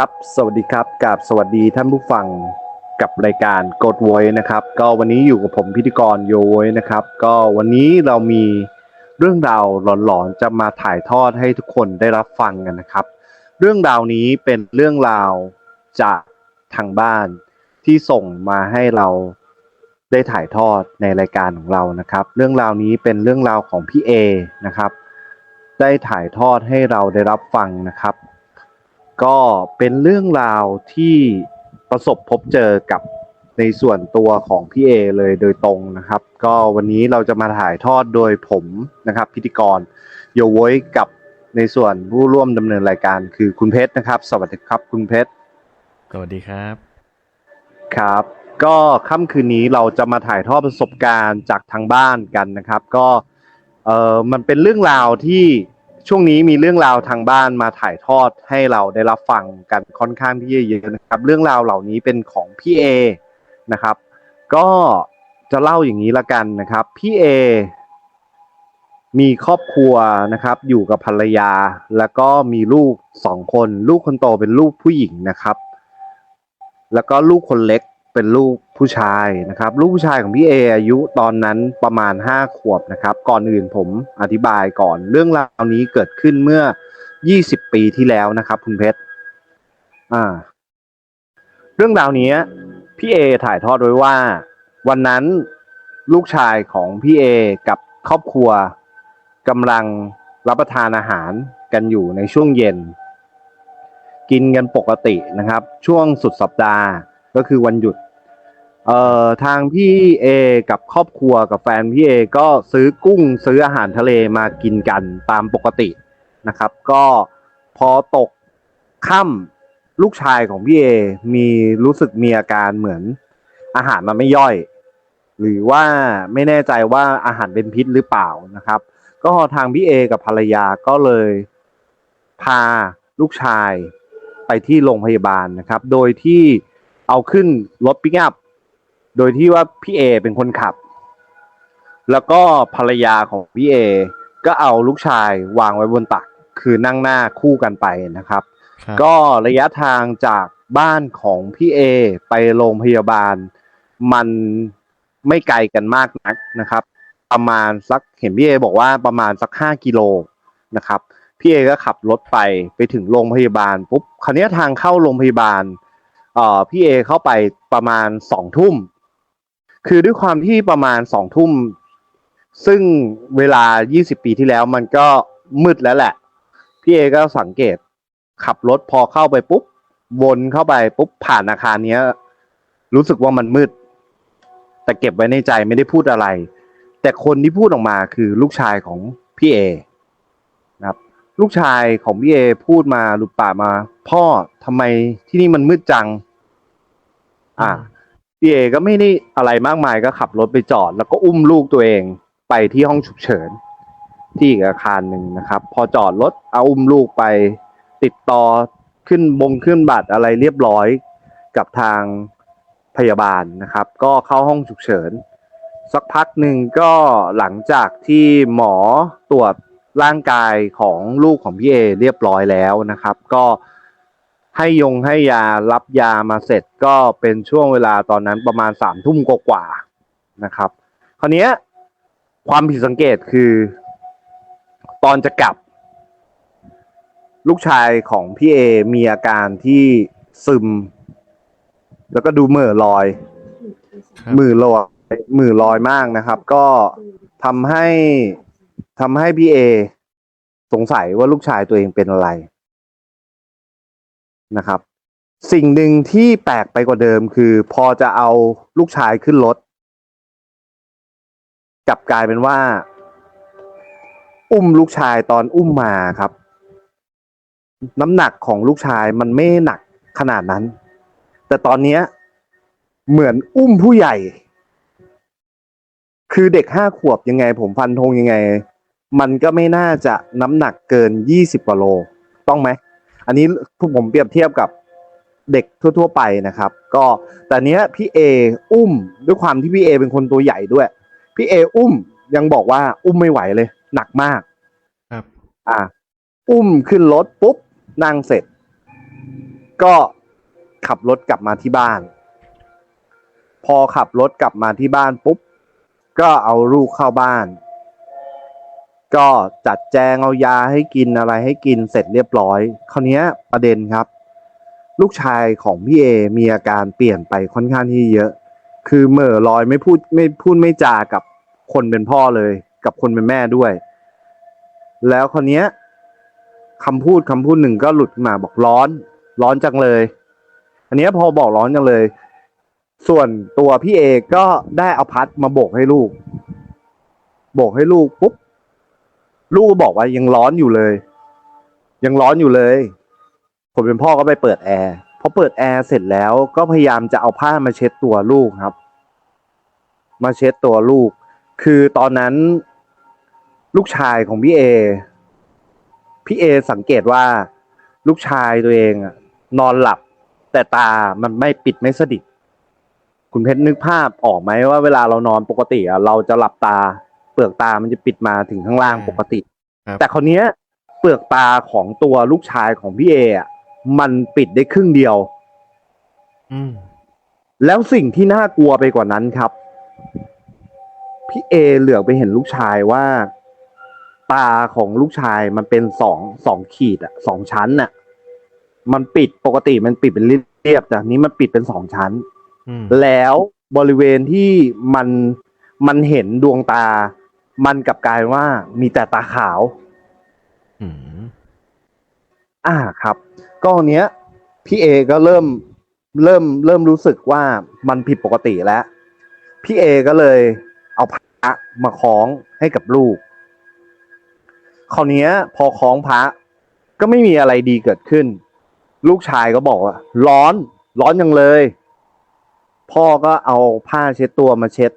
ครับ สวัสดีครับกับสวัสดีท่านผู้ฟังกับรายการกด Voice นะครับ ก็วันนี้อยู่กับผมพิธีกรโย Voice นะครับ ก็วันนี้เรามีเรื่องราวหลอนๆจะมาถ่ายทอดให้ทุกคนได้รับฟังกันนะครับ เรื่องราวนี้เป็นเรื่องราวจากทางบ้านที่ส่งมาให้เราได้ถ่ายทอดในรายการของเรานะครับ เรื่องราวนี้เป็นเรื่องราวของพี่เอนะครับ ได้ถ่ายทอดให้เราได้รับฟังนะครับ ก็เป็นเรื่องราวที่ประสบพบเจอกับในส่วนตัวของพี่เอเลยโดยตรงนะครับ ก็วันนี้เราจะมาถ่ายทอดโดยผมนะครับ พิธีกรโยโวยกับในส่วนผู้ร่วมดำเนินรายการคือคุณเพชรนะครับ สวัสดีครับคุณเพชรสวัสดีครับครับ ก็ค่ำคืนนี้เราจะมาถ่ายทอดประสบการณ์จากทางบ้านกันนะครับ ก็เออมันเป็นเรื่องราวที่ ช่วงนี้มีเรื่องราวทางบ้านมาถ่ายทอดให้เราได้รับฟังกันค่อนข้างที่จะเยอะนะครับ เรื่องราวเหล่านี้เป็นของพี่เอนะครับ ก็จะเล่าอย่างนี้ละกันนะครับพี่เอมีครอบครัวนะครับ อยู่กับภรรยาแล้วก็มีลูกสองคน ลูกคนโตเป็นลูกผู้หญิงนะครับ แล้วก็ลูกคนเล็ก เป็นลูกผู้ชายนะครับ ลูกผู้ชายของพี่เออายุตอนนั้นประมาณห้าขวบนะครับ ก่อนอื่นผมอธิบายก่อน เรื่องราวนี้เกิดขึ้นเมื่อ 20 ปีที่แล้วนะครับ คุณเพชรอ่า เรื่องราวนี้พี่เอถ่ายทอดไว้ว่า วันนั้นลูกชายของพี่เอกับครอบครัวกำลังรับประทานอาหารกันอยู่ในช่วงเย็น กินกันปกตินะครับ ช่วงสุดสัปดาห์ก็คือวันหยุด เอ่อทางพี่เอกับครอบครัวกับแฟนพี่เอก็ซื้อกุ้งซื้ออาหารทะเลมากินกันตามปกตินะครับ ก็พอตกค่ำลูกชายของพี่เอมีรู้สึกมีอาการเหมือนอาหารมันไม่ย่อย หรือว่าไม่แน่ใจว่าอาหารเป็นพิษหรือเปล่านะครับ ก็ทางพี่เอกับภรรยาก็เลย พาลูกชายไปที่โรงพยาบาลนะครับ โดยที่เอาขึ้นรถปิกอัพ โดยที่ว่าพี่เอเป็นคนขับ แล้วก็ภรรยาของพี่เอก็เอาลูกชายวางไว้บนตัก คือนั่งหน้าคู่กันไปนะครับครับ ก็ระยะทางจากบ้านของพี่เอไปโรงพยาบาล มันไม่ไกลกันมากนักนะครับ ประมาณสักเห็นพี่เอบอกว่าประมาณสักห้ากิโลนะครับพี่เอก็ขับรถไปไปถึงโรงพยาบาลปุ๊บคราวเนี้ยทางเข้าโรงพยาบาลเอ่อพี่เอเข้าไปประมาณสองทุ่ม คือด้วยความที่ประมาณสองทุ่ม ซึ่งเวลา 20 ปีที่แล้วมันก็มืดแล้วแหละ พี่เอก็สังเกต ขับรถพอเข้าไปปุ๊บ วนเข้าไปปุ๊บผ่านอาคารเนี้ย รู้สึกว่ามันมืด แต่เก็บไว้ในใจไม่ได้พูดอะไร แต่คนที่พูดออกมาคือลูกชายของพี่เอนะครับ ลูกชายของพี่เอพูดมาหลุดปากมา พ่อทำไมที่นี่มันมืดจัง อ่า พี่เอก็ไม่ได้อะไรมากมายก็ขับรถไปจอด แล้วก็อุ้มลูกตัวเองไปที่ห้องฉุกเฉิน ที่อีกอาคารหนึ่งนะครับ พอจอดรถเอาอุ้มลูกไปติดต่อขึ้นบงขึ้นบัตรอะไรเรียบร้อยกับทางพยาบาลนะครับ ก็เข้าห้องฉุกเฉิน สักพักหนึ่งก็หลังจากที่หมอตรวจร่างกายของลูกของพี่เอเรียบร้อยแล้วนะครับ ก็ ให้ยงให้ยารับยามาเสร็จก็เป็นช่วงเวลาตอนนั้นประมาณสามทุ่มกว่าๆนะครับ คราวนี้ความผิดสังเกตคือ ตอนจะกลับ ลูกชายของพี่เอมีอาการที่ซึม แล้วก็ดูเหม่อลอยมือลอยมือลอยมากนะครับ ก็ทำให้ทำให้พี่เอ สงสัยว่าลูกชายตัวเองเป็นอะไร นะครับ สิ่งหนึ่งที่แปลกไปกว่าเดิมคือ พอจะเอาลูกชายขึ้นรถกลับกลายเป็นว่า อุ้มลูกชายตอนอุ้มมาครับ น้ำหนักของลูกชายมันไม่หนักขนาดนั้น แต่ตอนเนี้ยเหมือนอุ้มผู้ใหญ่ คือเด็กห้าขวบยังไง ผมฟันธงยังไง มันก็ไม่น่าจะน้ำหนักเกินยี่สิบกว่าโล ต้องไหม อันนี้ผมเปรียบเทียบกับเด็กทั่ว ๆ ไปนะครับ ก็แต่เนี้ยพี่เออุ้มด้วยความที่พี่เอเป็นคนตัวใหญ่ด้วยพี่เออุ้มยังบอกว่าอุ้มไม่ไหวเลย หนักมาก ครับ อะอุ้มขึ้นรถปุ๊บนั่งเสร็จ ก็ขับรถกลับมาที่บ้าน พอขับรถกลับมาที่บ้านปุ๊บ ก็เอาลูกเข้าบ้าน ก็จัดแจงเอายาให้กินอะไรให้กินเสร็จเรียบร้อยคราวนี้ประเด็นครับ ลูกชายของพี่เอมีอาการเปลี่ยนไปค่อนข้างที่เยอะ คือเหม่อลอยไม่พูดไม่พูดไม่จากับคนเป็นพ่อเลย กับคนเป็นแม่ด้วย แล้วคนเนี้คำพูดคำพูดหนึ่งก็หลุดมาบอกร้อน ร้อนจังเลย อันนี้พอบอกร้อนจังเลย ส่วนตัวพี่เอก็ได้เอาพัดมาโบกให้ลูก โบกให้ลูกปุ๊บ ลูกก็บอกว่ายังร้อนอยู่เลย ยังร้อนอยู่เลยผมเป็นพ่อก็ไปเปิดแอร์พอเปิดแอร์เสร็จแล้วก็พยายามจะเอาผ้ามาเช็ดตัวลูกครับ มาเช็ดตัวลูก คือตอนนั้น ลูกชายของพี่เอพี่เอสังเกตว่าลูกชายตัวเองนอนหลับ แต่ตามันไม่ปิดไม่สนิทคุณเพชรนึกภาพออกไหมว่าเวลาเรานอนปกติเราจะหลับตา เปลือกตามันจะปิดมาถึงข้างล่างปกติ ครับแต่คนเนี้ย เปลือกตาของตัวลูกชายของพี่เออะมันปิดได้ครึ่งเดียว อืมแล้วสิ่งที่น่ากลัวไปกว่านั้นครับ พี่เอเหลือกไปเห็นลูกชายว่า ตาของลูกชายมันเป็นสองสองขีดอะสองชั้นอะมันปิดปกติมันปิดเป็นเรียบๆแต่อันนี้มันปิดเป็นสองชั้น อืมแล้วบริเวณที่มันมันเห็นดวงตา มันกลับกลายว่ามีแต่ตาขาวอืมอ่าครับก็อันเนี้ย พี่เอก็เริ่มเริ่มเริ่มรู้สึกว่ามันผิดปกติแล้ว พี่เอก็เลยเอาพระมาคล้องให้กับลูกคราวเนี้ย พอคล้องพระ ก็ไม่มีอะไรดีเกิดขึ้น ลูกชายก็บอกว่า ร้อน ร้อนยังเลย พ่อก็เอาผ้าเช็ดตัวมาเช็ด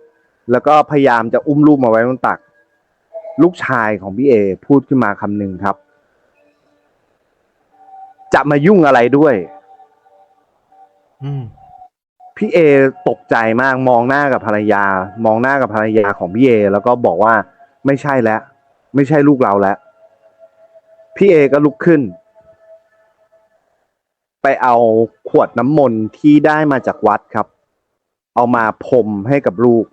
แล้วก็พยายามจะอุ้มลูกมาไว้บนตัก ลูกชายของพี่เอพูดขึ้นมาคำหนึ่งครับ จะมายุ่งอะไรด้วยอืมพี่เอตกใจมากมองหน้ากับภรรยา มองหน้ากับภรรยาของพี่เอแล้วก็บอกว่าไม่ใช่แล้ว ไม่ใช่ลูกเราแล้ว พี่เอก็ลุกขึ้น ไปเอาขวดน้ำมนต์ที่ได้มาจากวัดครับ เอามาพรมให้กับลูก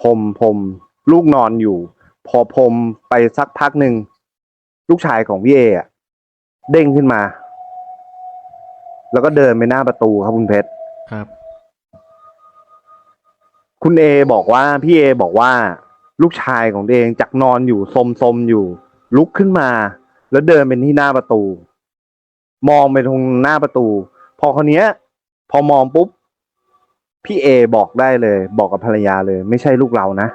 พรมพรม ลูกนอนอยู่ พอพรมไปสักพักหนึ่ง ลูกชายของพี่เออะเด้งขึ้นมา แล้วก็เดินไปหน้าประตูครับคุณเพชรครับ คุณเอบอกว่าพี่เอบอกว่า ลูกชายของตัวเองจากนอนอยู่สมสมๆอยู่ ลุกขึ้นมา แล้วเดินเป็นที่หน้าประตู มองไปตรงหน้าประตู พอคนเนี้ย พอมองปุ๊บพี่เอบอกได้เลย บอกกับภรรยาเลย ไม่ใช่ลูกเรานะ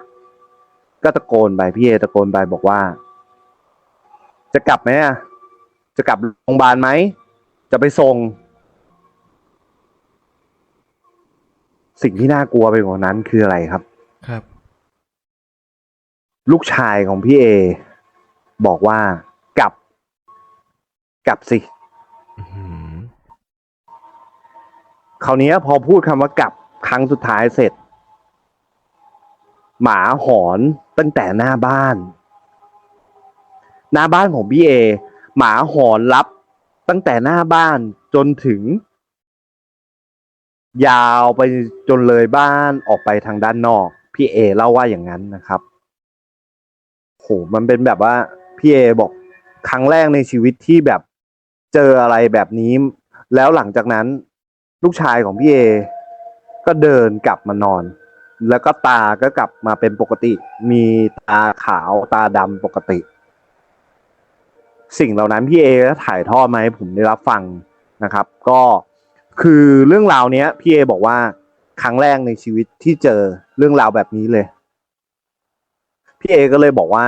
ก็ตะโกนไปพี่เอตะโกนไปบอกว่า จะกลับไหมอะจะกลับโรงพยาบาลไหม จะไปส่ง สิ่งที่น่ากลัวไปกว่านั้นคืออะไรครับ ครับ ลูกชายของพี่เอ บอกว่ากลับ กลับสิอืมคราวนี้พอพูดคำว่ากลับครั้งสุดท้ายเสร็จ หมาหอนตั้งแต่หน้าบ้าน หน้าบ้านของพี่เอหมาหอนรับตั้งแต่หน้าบ้านจนถึง ยาวไปจนเลยบ้านออกไปทางด้านนอก พี่เอเล่าว่าอย่างนั้นนะครับโหมันเป็นแบบว่าพี่เอบอกครั้งแรกในชีวิตที่แบบเจออะไรแบบนี้ แล้วหลังจากนั้น ลูกชายของพี่เอก็เดินกลับมานอน แล้วก็ตาก็กลับมาเป็นปกติ มีตาขาวตาดำปกติ สิ่งเหล่านั้นพี่เอถ่ายทอดมาให้ผมได้รับฟังนะครับ ก็คือเรื่องราวเนี้ยพี่เอบอกว่าครั้งแรกในชีวิตที่เจอเรื่องราวแบบนี้เลย พี่เอก็เลยบอกว่า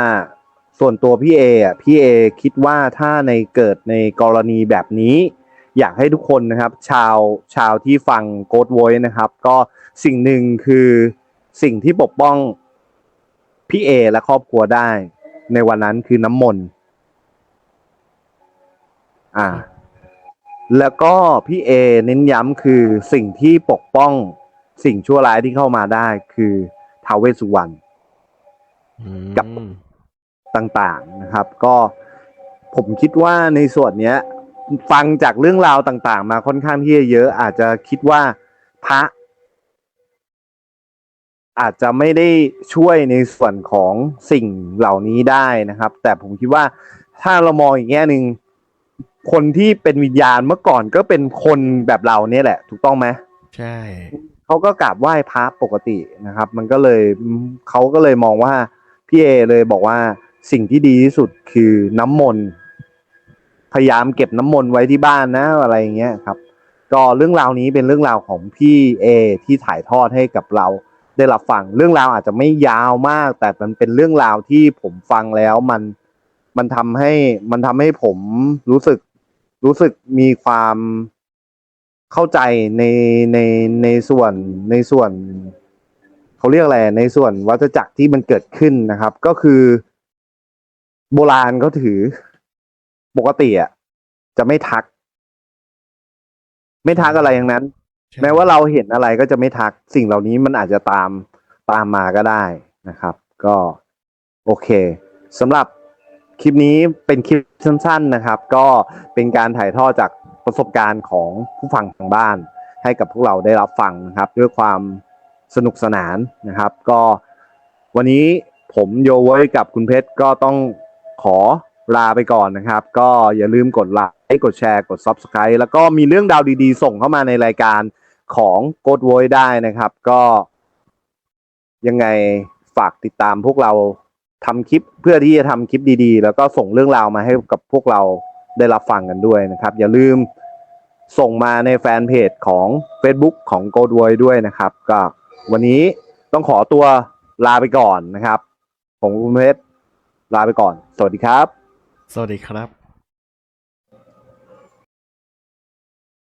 ส่วนตัวพี่เออะพี่เอคิดว่าถ้าในเกิดในกรณีแบบนี้ อยากให้ทุกคนนะครับ ชาวชาวที่ฟังโกดโวยนะครับ ก็สิ่งหนึ่งคือ สิ่งที่ปกป้องพี่เอและครอบครัวได้ ในวันนั้นคือน้ำมนต์อ่า แล้วก็พี่เอเน้นย้ำคือสิ่งที่ปกป้องสิ่งชั่วร้ายที่เข้ามาได้คือท้าวเวสสุวรรณอืมกับต่างๆนะครับ ก็ผมคิดว่าในส่วนเนี้ย ฟังจากเรื่องราวต่างๆ มาค่อนข้างที่จะเยอะ อาจจะคิดว่าพระ อาจจะไม่ได้ช่วยในส่วนของสิ่งเหล่านี้ได้นะครับ แต่ผมคิดว่าถ้าเรามองอีกแง่หนึ่งคนที่เป็นวิญญาณเมื่อก่อนก็เป็นคนแบบเราเนี่ยแหละ ถูกต้องไหมใช่เขาก็กราบไหว้พระปกตินะครับ มันก็เลยเขาก็เลยมองว่าพี่เอเลยบอกว่าสิ่งที่ดีที่สุดคือน้ำมนต์พยายามเก็บน้ำมนต์ไว้ที่บ้านนะอะไรอย่างเงี้ยครับ ก็เรื่องราวนี้เป็นเรื่องราวของพี่เอที่ถ่ายทอดให้กับเรา ได้รับฟังเรื่องราวอาจจะไม่ยาวมาก แต่มันเป็นเรื่องราวที่ผมฟังแล้วมันมันทำให้มันทำให้ผมรู้สึกรู้สึกมีความเข้าใจในในในส่วนในส่วนเขาเรียกอะไรในส่วนวัฏจักรที่มันเกิดขึ้นนะครับ ก็คือ โบราณเขาถือปกติอะจะไม่ทัก ไม่ทักอะไรอย่างนั้น แม้ว่าเราเห็นอะไรก็จะไม่ทักสิ่งเหล่านี้มันอาจจะตามตามมาก็ได้นะครับ ก็โอเคสำหรับคลิปนี้เป็นคลิปสั้น ๆนะครับ ก็เป็นการถ่ายทอดจากประสบการณ์ของผู้ฟังทางบ้าน ให้กับพวกเราได้รับฟังนะครับ ด้วยความสนุกสนานนะครับ ก็วันนี้ผมโยไว้กับคุณเพชรก็ต้องขอลาไปก่อนนะครับ ก็อย่าลืมกดไลค์กดแชร์กด Subscribe แล้วก็มีเรื่องราวดีๆ ส่งเข้ามาในรายการ ของ g o d v o i c e ได้นะครับ ก็ ยังไงฝากติดตามพวกเราทำคลิปเพื่อที่จะทำคลิปดีๆ แล้วก็ส่งเรื่องราวมาให้กับพวกเราได้รับฟังกันด้วยนะครับ อย่าลืมส่งมาในแฟนเพจของ Facebook ของ g o d v o i c e ด้วยนะครับ ก็วันนี้ต้องขอตัวลาไปก่อนนะครับ ผมคุณเพชรลาไปก่อน สวัสดีครับ สวัสดีครับ